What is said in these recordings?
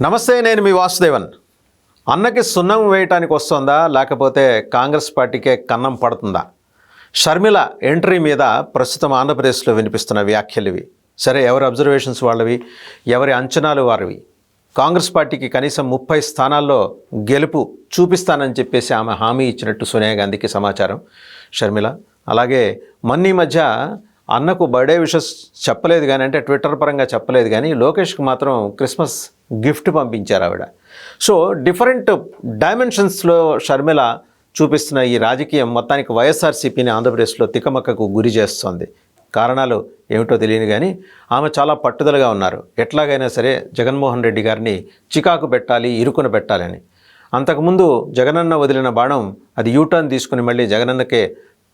నమస్తే నేను మీ వాసుదేవన్. అన్నకి సున్నం వేయటానికి వస్తుందా? లేకపోతే కాంగ్రెస్ పార్టీకే కన్నం పడుతుందా? షర్మిల ఎంట్రీ మీద ప్రస్తుతం ఆంధ్రప్రదేశ్లో వినిపిస్తున్న వ్యాఖ్యలు ఇవి. సరే ఎవరి అబ్జర్వేషన్స్ వాళ్ళవి? ఎవరి అంచనాలు వారివి? కాంగ్రెస్ పార్టీకి కనీసం ముప్పై స్థానాల్లో గెలుపు చూపిస్తానని చెప్పేసి ఆమె హామీ ఇచ్చినట్టు సోనియా గాంధీకి సమాచారం. షర్మిల అలాగే మొన్న మధ్య అన్నకు బర్త్డే విషెస్ చెప్పలేదు కానీ అంటే ట్విట్టర్ పరంగా చెప్పలేదు కానీ లోకేష్కి మాత్రం క్రిస్మస్ గిఫ్ట్ పంపించారు ఆవిడ. సో డిఫరెంట్ డైమెన్షన్స్లో షర్మిల చూపిస్తున్న ఈ రాజకీయం మొత్తానికి వైఎస్ఆర్సీపీని ఆంధ్రప్రదేశ్లో తికమక్కకు గురి చేస్తోంది. కారణాలు ఏమిటో తెలియదు కానీ ఆమె చాలా పట్టుదలగా ఉన్నారు. ఎట్లాగైనా సరే జగన్మోహన్ రెడ్డి గారిని చికాకు పెట్టాలి ఇరుకున పెట్టాలని. అంతకుముందు జగనన్న వదిలిన బాణం అది యూటర్న్ తీసుకుని మళ్ళీ జగనన్నకే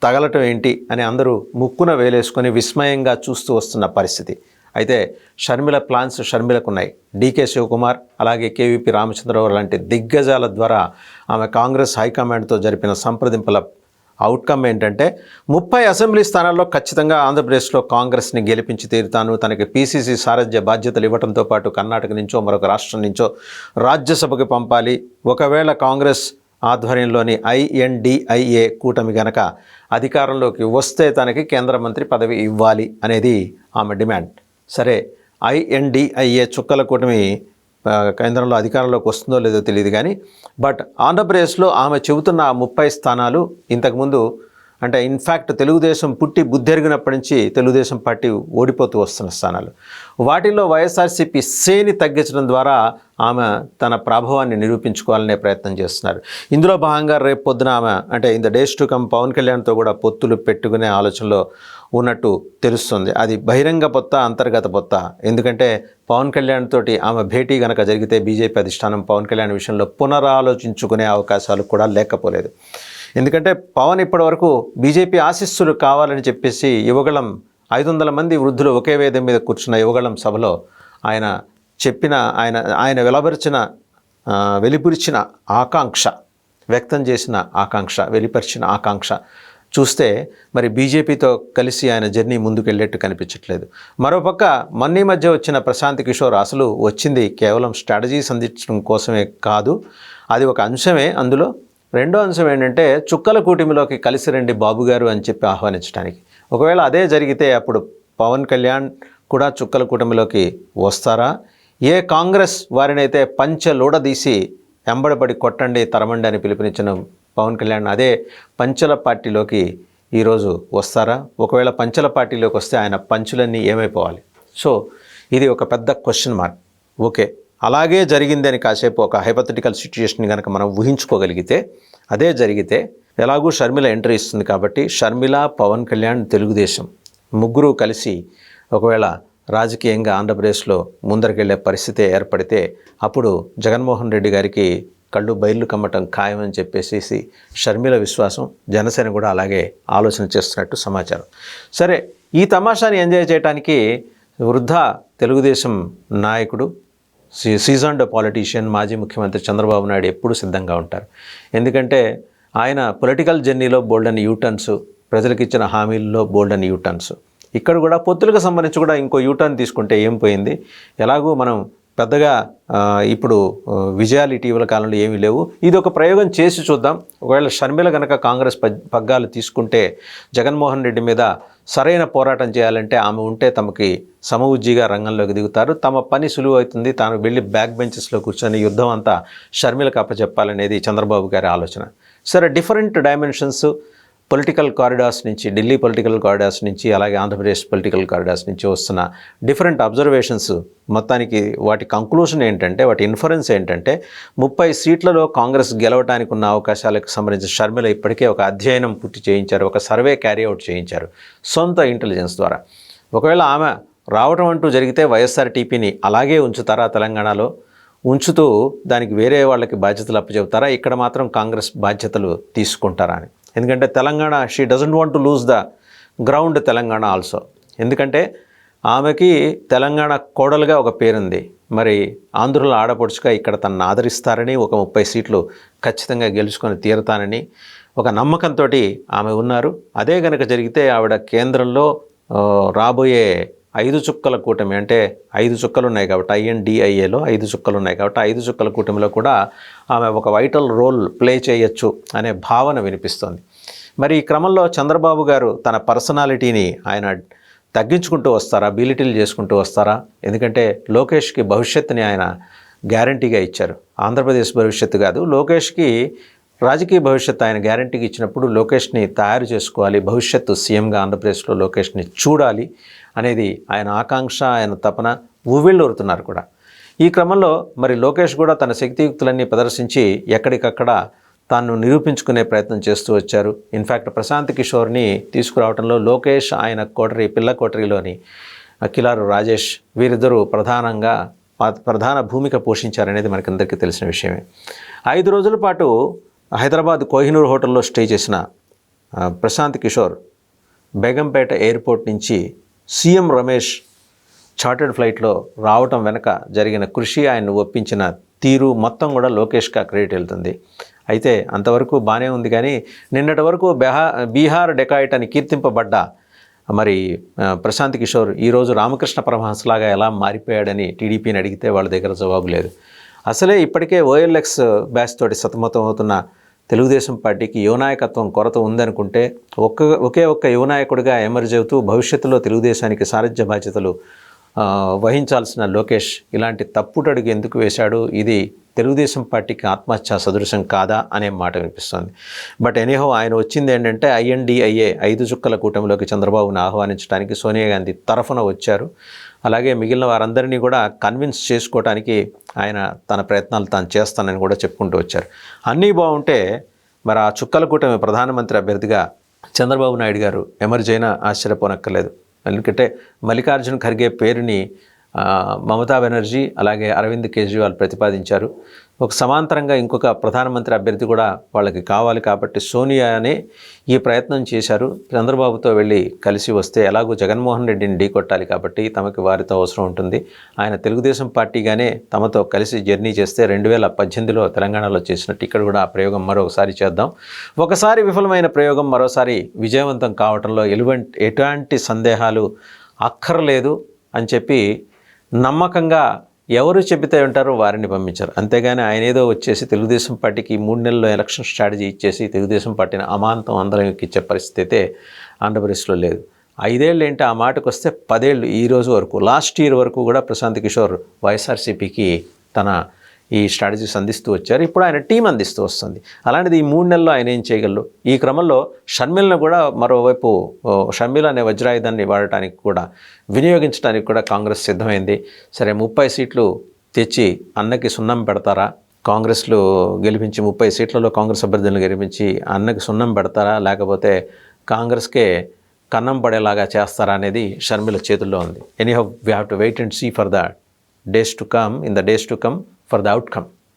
తగలటం ఏంటి అని అందరూ ముక్కున వేలేసుకొని విస్మయంగా చూస్తూ వస్తున్న పరిస్థితి. అయితే షర్మిల ప్లాన్స్ షర్మిలకు ఉన్నాయి డీకే శివకుమార్ అలాగే కేవీపీ రామచంద్రరావు లాంటి దిగ్గజాల ద్వారా ఆమె కాంగ్రెస్ హైకమాండ్తో జరిపిన సంప్రదింపుల అవుట్కమ్ ఏంటంటే ముప్పై అసెంబ్లీ స్థానాల్లో ఖచ్చితంగా ఆంధ్రప్రదేశ్లో కాంగ్రెస్ని గెలిపించి తీరుతాను. తనకి పీసీసీ సారథ్య బాధ్యతలు ఇవ్వడంతో పాటు కర్ణాటక నుంచో మరొక రాష్ట్రం నుంచో రాజ్యసభకు పంపాలి. ఒకవేళ కాంగ్రెస్ ఆధ్వర్యంలోని ఐఎన్డిఐఏ కూటమి గనక అధికారంలోకి వస్తే తనకి కేంద్ర మంత్రి పదవి ఇవ్వాలి అనేది ఆమె డిమాండ్. సరే ఐఎన్డిఐఏ చుక్కల కూటమి కేంద్రంలో అధికారంలోకి వస్తుందో లేదో తెలియదు కానీ బట్ ఆంధ్రప్రదేశ్లో ఆమె చెబుతున్న ముప్పై స్థానాలు ఇంతకుముందు అంటే ఇన్ఫ్యాక్ట్ తెలుగుదేశం పుట్టి బుద్ధెరిగినప్పటి నుంచి తెలుగుదేశం పార్టీ ఓడిపోతూ వస్తున్న స్థానాలు. వాటిల్లో వైఎస్ఆర్సీపీ సేని తగ్గించడం ద్వారా ఆమె తన ప్రభావాన్ని నిరూపించుకోవాలనే ప్రయత్నం చేస్తున్నారు. ఇందులో భాగంగా రేపు పొద్దున ఆమె అంటే in the days to come Pawan కళ్యాణ్తో కూడా పొత్తులు పెట్టుకునే ఆలోచనలో ఉన్నట్టు తెలుస్తుంది. అది బహిరంగ పొత్త అంతర్గత పొత్త. ఎందుకంటే పవన్ కళ్యాణ్ తోటి ఆమె భేటీ గనక జరిగితే బీజేపీ అధిష్టానం పవన్ కళ్యాణ్ విషయంలో పునరాలోచించుకునే అవకాశాలు కూడా లేకపోలేదు. ఎందుకంటే పవన్ ఇప్పటివరకు బీజేపీ ఆశీస్సులు కావాలని చెప్పేసి యువగళం ఐదు వందల మంది వృద్ధులు ఒకే వేదం మీద కూర్చున్న యువగళం సభలో ఆయన చెప్పిన ఆయన ఆయన వెలబరిచిన వెలిపరిచిన వెలిపురిచిన ఆకాంక్ష వ్యక్తం చేసిన ఆకాంక్ష వెలిపరిచిన ఆకాంక్ష చూస్తే మరి బీజేపీతో కలిసి ఆయన జర్నీ ముందుకెళ్ళేట్టు కనిపించట్లేదు. మరోపక్క మొన్నీ మధ్య వచ్చిన ప్రశాంత్ కిషోర్ అసలు వచ్చింది కేవలం స్ట్రాటజీస్ అందించడం కోసమే కాదు అది ఒక అంశమే అందులో. రెండో అంశం ఏంటంటే చుక్కల కూటమిలోకి కలిసి రండి బాబు గారు అని చెప్పి ఆహ్వానించడానికి ఒకవేళ అదే జరిగితే అప్పుడు పవన్ కళ్యాణ్ కూడా చుక్కల కూటమిలోకి వస్తారా? ఏ కాంగ్రెస్ వారినైతే పంచలోడదీసి ఎంబడబడి కొట్టండి తరమండి అని పిలుపునిచ్చిన పవన్ కళ్యాణ్ అదే పంచల పార్టీలోకి ఈరోజు వస్తారా? ఒకవేళ పంచల పార్టీలోకి వస్తే ఆయన పంచులన్నీ ఏమైపోవాలి? సో ఇది ఒక పెద్ద క్వశ్చన్ మార్క్ ఓకే. అలాగే జరిగిందని కాసేపు ఒక హైపథెటికల్ సిచ్యుయేషన్ కనుక మనం ఊహించుకోగలిగితే అదే జరిగితే ఎలాగూ షర్మిల ఎంట్రీ ఇస్తుంది కాబట్టి షర్మిల పవన్ కళ్యాణ్ తెలుగుదేశం ముగ్గురు కలిసి ఒకవేళ రాజకీయంగా ఆంధ్రప్రదేశ్లో ముందరికెళ్ళే పరిస్థితి ఏర్పడితే అప్పుడు జగన్మోహన్ రెడ్డి గారికి కళ్ళు బయళ్ళు కమ్మటం ఖాయమని చెప్పేసి షర్మిల విశ్వాసం జనసేన కూడా అలాగే ఆలోచన చేస్తున్నట్టు సమాచారం. సరే ఈ తమాషాని ఎంజాయ్ చేయడానికి వృద్ధ తెలుగుదేశం నాయకుడు సీజన్డ్ పాలిటీషియన్ మాజీ ముఖ్యమంత్రి చంద్రబాబు నాయుడు ఎప్పుడు సిద్ధంగా ఉంటారు. ఎందుకంటే ఆయన పొలిటికల్ జర్నీలో బోల్డన్ యూటర్న్స్ ప్రజలకు ఇచ్చిన హామీల్లో బోల్డన్ యూటర్న్స్. ఇక్కడ కూడా పొత్తులకు సంబంధించి కూడా ఇంకో యూటర్న్ తీసుకుంటే ఏం పోయింది? ఎలాగూ మనం పెద్దగా ఇప్పుడు విజయాలు ఇటీవల కాలంలో ఏమీ లేవు. ఇది ఒక ప్రయోగం చేసి చూద్దాం. ఒకవేళ షర్మిల కనుక కాంగ్రెస్ పగ్- పగ్గాలు తీసుకుంటే జగన్మోహన్ రెడ్డి మీద సరైన పోరాటం చేయాలంటే ఆమె ఉంటే తమకి సమవుజ్జిగా రంగంలోకి దిగుతారు. తమ పని సులువు అవుతుంది. తాను వెళ్ళి బ్యాక్ బెంచెస్లో కూర్చొని యుద్ధం అంతా షర్మిలకు అప్పచెప్పాలనేది చంద్రబాబు గారి ఆలోచన. సరే డిఫరెంట్ డైమెన్షన్స్. పొలిటికల్ కారిడార్స్ నుంచి ఢిల్లీ పొలిటికల్ కారిడార్స్ నుంచి అలాగే ఆంధ్రప్రదేశ్ పొలిటికల్ కారిడార్స్ నుంచి వస్తున్న డిఫరెంట్ అబ్జర్వేషన్స్ మొత్తానికి వాటి కంక్లూషన్ ఏంటంటే వాటి ఇన్ఫరెన్స్ ఏంటంటే ముప్పై సీట్లలో కాంగ్రెస్ గెలవడానికి ఉన్న అవకాశాలకు సంబంధించి షర్మిల ఇప్పటికే ఒక అధ్యయనం పూర్తి చేయించారు ఒక సర్వే క్యారీ అవుట్ చేయించారు సొంత ఇంటెలిజెన్స్ ద్వారా. ఒకవేళ ఆమె రావడం అంటూ జరిగితే వైఎస్ఆర్ టీపీని అలాగే ఉంచుతారా తెలంగాణలో? ఉంచుతూ దానికి వేరే వాళ్ళకి బాధ్యతలు అప్పచెబుతారా? ఇక్కడ మాత్రం కాంగ్రెస్ బాధ్యతలు తీసుకుంటారా అని. ఎందుకంటే Telangana she doesn't want to lose the ground Telangana also ఎందుకంటే ఆమెకి తెలంగాణ కోడలుగా ఒక పేరుంది. మరి ఆంధ్రుల ఆడపడుచుగా ఇక్కడ తనను ఆదరిస్తారని ఒక ముప్పై సీట్లు ఖచ్చితంగా గెలుచుకొని తీరతానని ఒక నమ్మకంతో ఆమె ఉన్నారు. అదే కనుక జరిగితే ఆవిడ కేంద్రంలో రాబోయే ఐదు చుక్కల కూటమి అంటే ఐదు చుక్కలు ఉన్నాయి కాబట్టి ఐఎన్డిఐఏలో ఐదు చుక్కలు ఉన్నాయి కాబట్టి ఐదు చుక్కల కూటమిలో కూడా ఆమె ఒక వైటల్ రోల్ ప్లే చేయొచ్చు అనే భావన వినిపిస్తోంది. మరి ఈ క్రమంలో చంద్రబాబు గారు తన పర్సనాలిటీని ఆయన తగ్గించుకుంటూ వస్తారా? బీలిటిల్ చేసుకుంటూ వస్తారా? ఎందుకంటే లోకేష్కి భవిష్యత్తుని ఆయన గ్యారంటీగా ఇచ్చారు. ఆంధ్రప్రదేశ్ భవిష్యత్తు కాదు లోకేష్కి రాజకీయ భవిష్యత్తు ఆయన గ్యారంటీకి ఇచ్చినప్పుడు లోకేష్ని తయారు చేసుకోవాలి భవిష్యత్తు సీఎంగా ఆంధ్రప్రదేశ్లో లోకేష్ని చూడాలి అనేది ఆయన ఆకాంక్ష ఆయన తపన ఊవిళ్ళూరుతున్నారు కూడా. ఈ క్రమంలో మరి లోకేష్ కూడా తన శక్తియుక్తులన్నీ ప్రదర్శించి ఎక్కడికక్కడ తాను నిరూపించుకునే ప్రయత్నం చేస్తూ వచ్చారు. ఇన్ఫ్యాక్ట్ ప్రశాంత్ కిషోర్ని తీసుకురావడంలో లోకేష్ ఆయన కోటరి పిల్ల కోటరిలోని కిలారు రాజేష్ వీరిద్దరూ ప్రధానంగా ప్రధాన భూమిక పోషించారనేది మనకందరికీ తెలిసిన విషయమే. ఐదు రోజుల పాటు హైదరాబాద్ కోహినూర్ హోటల్లో స్టే చేసిన ప్రశాంత్ కిషోర్ బేగంపేట ఎయిర్పోర్ట్ నుంచి సీఎం రమేష్ చార్టర్డ్ ఫ్లైట్లో రావటం వెనక జరిగిన కృషి ఆయన్ను ఒప్పించిన తీరు మొత్తం కూడా లోకేష్గా క్రెడిట్ వెళ్తుంది. అయితే అంతవరకు బాగానే ఉంది కానీ నిన్నటి వరకు బెహా బీహార్ డెకాయిట్ అని కీర్తింపబడ్డ మరి ప్రశాంత్ కిషోర్ ఈరోజు రామకృష్ణ పరమహంసలాగా ఎలా మారిపోయాడని టీడీపీని అడిగితే వాళ్ళ దగ్గర జవాబు లేదు. అసలే ఇప్పటికే ఓఎల్ఎక్స్ బ్యాచ్ తోటి సతమతం అవుతున్న తెలుగుదేశం పార్టీకి యువనాయకత్వం కొరత ఉందనుకుంటే ఒక్క ఒకే ఒక్క యువనాయకుడిగా ఎమర్జ్ అవుతూ భవిష్యత్తులో తెలుగుదేశానికి సారథ్య బాధ్యతలు వహించాల్సిన లోకేష్ ఇలాంటి తప్పుటడుగు ఎందుకు వేశాడు? ఇది తెలుగుదేశం పార్టీకి ఆత్మహత్య సదృశం కాదా? అనే మాట వినిపిస్తోంది. బట్ ఎనీహో ఆయన వచ్చింది ఏంటంటే ఐఎన్డిఐఏ ఐదు చుక్కల కూటమిలోకి చంద్రబాబును ఆహ్వానించడానికి సోనియా గాంధీ తరఫున వచ్చారు. అలాగే మిగిలిన వారందరినీ కూడా కన్విన్స్ చేసుకోవడానికి ఆయన తన ప్రయత్నాలు తాను చేస్తానని కూడా చెప్పుకుంటూ వచ్చారు. అన్నీ బాగుంటే మరి ఆ చుక్కల కూటమి ప్రధానమంత్రి అభ్యర్థిగా చంద్రబాబు నాయుడు గారు ఎమర్జైనా ఆశ్చర్యపోనక్కర్లేదు. ఎందుకంటే మల్లికార్జున ఖర్గే పేరుని మమతా బెనర్జీ అలాగే అరవింద్ కేజ్రీవాల్ ప్రతిపాదించారు. ఒక సమాంతరంగా ఇంకొక ప్రధానమంత్రి అభ్యర్థి కూడా వాళ్ళకి కావాలి కాబట్టి సోనియానే ఈ ప్రయత్నం చేశారు. చంద్రబాబుతో వెళ్ళి కలిసి వస్తే ఎలాగో జగన్మోహన్ రెడ్డిని ఢీకొట్టాలి కాబట్టి తమకి వారితో అవసరం ఉంటుంది. ఆయన తెలుగుదేశం పార్టీగానే తమతో కలిసి జర్నీ చేస్తే రెండు వేల పద్దెనిమిదిలో తెలంగాణలో చేసినట్టు ఇక్కడ కూడా ఆ ప్రయోగం మరొకసారి చేద్దాం. ఒకసారి విఫలమైన ప్రయోగం మరోసారి విజయవంతం కావడంలో ఎలువంటి ఎటువంటి సందేహాలు అక్కర్లేదు అని చెప్పి నమ్మకంగా ఎవరు చెబితే ఉంటారో వారిని పంపించారు. అంతేగాని ఆయన ఏదో వచ్చేసి తెలుగుదేశం పార్టీకి మూడు నెలల్లో ఎలక్షన్ స్ట్రాటజీ ఇచ్చేసి తెలుగుదేశం పార్టీని అమాంతం అందరం ఎక్కిచ్చే పరిస్థితి అయితే ఆంధ్రప్రదేశ్లో లేదు. ఐదేళ్ళు ఏంటి ఆ మాటకు వస్తే పదేళ్ళు ఈ రోజు వరకు లాస్ట్ ఇయర్ వరకు కూడా ప్రశాంత్ కిషోర్ వైఎస్ఆర్సీపీకి తన ఈ స్ట్రాటజీస్ అందిస్తూ వచ్చారు. ఇప్పుడు ఆయన టీం అందిస్తూ వస్తుంది. అలాంటిది ఈ మూడు నెలల్లో ఆయన ఏం చేయగలరు ఈ క్రమంలో షర్మిల్ను కూడా మరోవైపు షర్మిల్ షర్మిల అనే వజ్రాయుధాన్ని వాడటానికి కూడా వినియోగించడానికి కూడా కాంగ్రెస్ సిద్ధమైంది. సరే ముప్పై సీట్లు తెచ్చి అన్నకి సున్నం పెడతారా? కాంగ్రెస్లో గెలిపించి ముప్పై సీట్లలో కాంగ్రెస్ అభ్యర్థులను గెలిపించి అన్నకి సున్నం పెడతారా? లేకపోతే కాంగ్రెస్కే కన్నం పడేలాగా చేస్తారా అనేది షర్మిల చేతుల్లో ఉంది. Anyhow we have to wait and see for the days to come in the days to come for the outcome